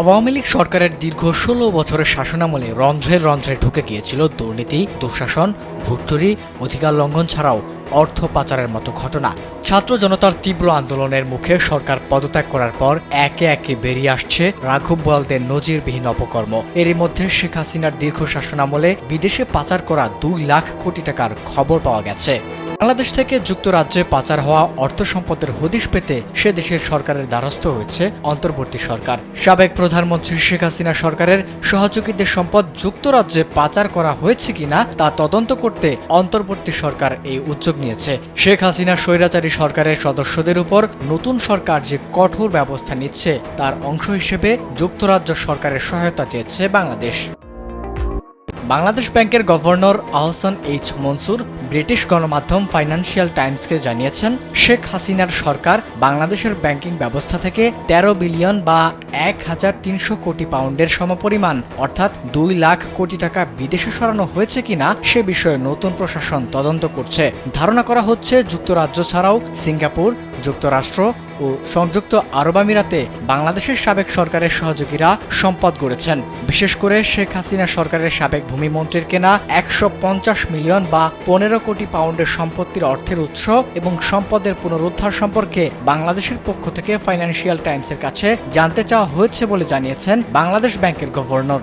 আওয়ামী লীগ সরকারের দীর্ঘ ষোলো বছরের শাসনামলে রন্ধ্রে রন্ধ্রে ঢুকে গিয়েছিল দুর্নীতি, দুঃশাসন ভুটচুরি অধিকার লঙ্ঘন ছাড়াও অর্থ পাচারের মতো ঘটনা। ছাত্র জনতার তীব্র আন্দোলনের মুখে সরকার পদত্যাগ করার পর একে একে বেরিয়ে আসছে রাঘব বোয়ালদের নজিরবিহীন অপকর্ম। এরই মধ্যে শেখ হাসিনার দীর্ঘ শাসনামলে বিদেশে পাচার করা দুই লাখ কোটি টাকার খবর পাওয়া গেছে। বাংলাদেশ থেকে যুক্তরাজ্যে পাচার হওয়া অর্থ সম্পদের হদিশ পেতে সে দেশের সরকারের দ্বারস্থ হয়েছে অন্তর্বর্তী সরকার। সাবেক প্রধানমন্ত্রী শেখ হাসিনা সরকারের সহযোগীদের সম্পদ যুক্তরাজ্যে পাচার করা হয়েছে কিনা তা তদন্ত করতে অন্তর্বর্তী সরকার এই উদ্যোগ নিয়েছে। শেখ হাসিনা স্বৈরাচারী সরকারের সদস্যদের উপর নতুন সরকার যে কঠোর ব্যবস্থা নিচ্ছে, তার অংশ হিসেবে যুক্তরাজ্য সরকারের সহায়তা চেয়েছে বাংলাদেশ। বাংলাদেশ ব্যাংকের governor Ahsan H Mansur British গণমাধ্যম ফাইন্যান্সিয়াল টাইমসকে জানিয়েছেন, শেখ হাসিনার সরকার বাংলাদেশের ব্যাংকিং ব্যবস্থা থেকে ১৩ বিলিয়ন বা এক হাজার তিনশো কোটি পাউন্ডের সমপরিমাণ, অর্থাৎ দুই লাখ কোটি টাকা বিদেশে সরানো হয়েছে কিনা সে বিষয়ে নতুন প্রশাসন তদন্ত করছে। ধারণা করা হচ্ছে, যুক্তরাজ্য ছাড়াও সিঙ্গাপুর যুক্তরাষ্ট্র ও সংযুক্ত আরব আমিরাতে বাংলাদেশের সাবেক সরকারের সহযোগীরা সম্পদ গড়েছেন। বিশেষ করে শেখ হাসিনা সরকারের সাবেক ভূমিমন্ত্রীর কেনা একশো পঞ্চাশ মিলিয়ন বা পনেরো কোটি পাউন্ডের সম্পত্তির অর্থের উৎস এবং সম্পদের পুনরুদ্ধার সম্পর্কে বাংলাদেশের পক্ষ থেকে ফাইন্যান্সিয়াল টাইমসের কাছে জানতে চাওয়া হয়েছে বলে জানিয়েছেন বাংলাদেশ ব্যাংকের গভর্নর।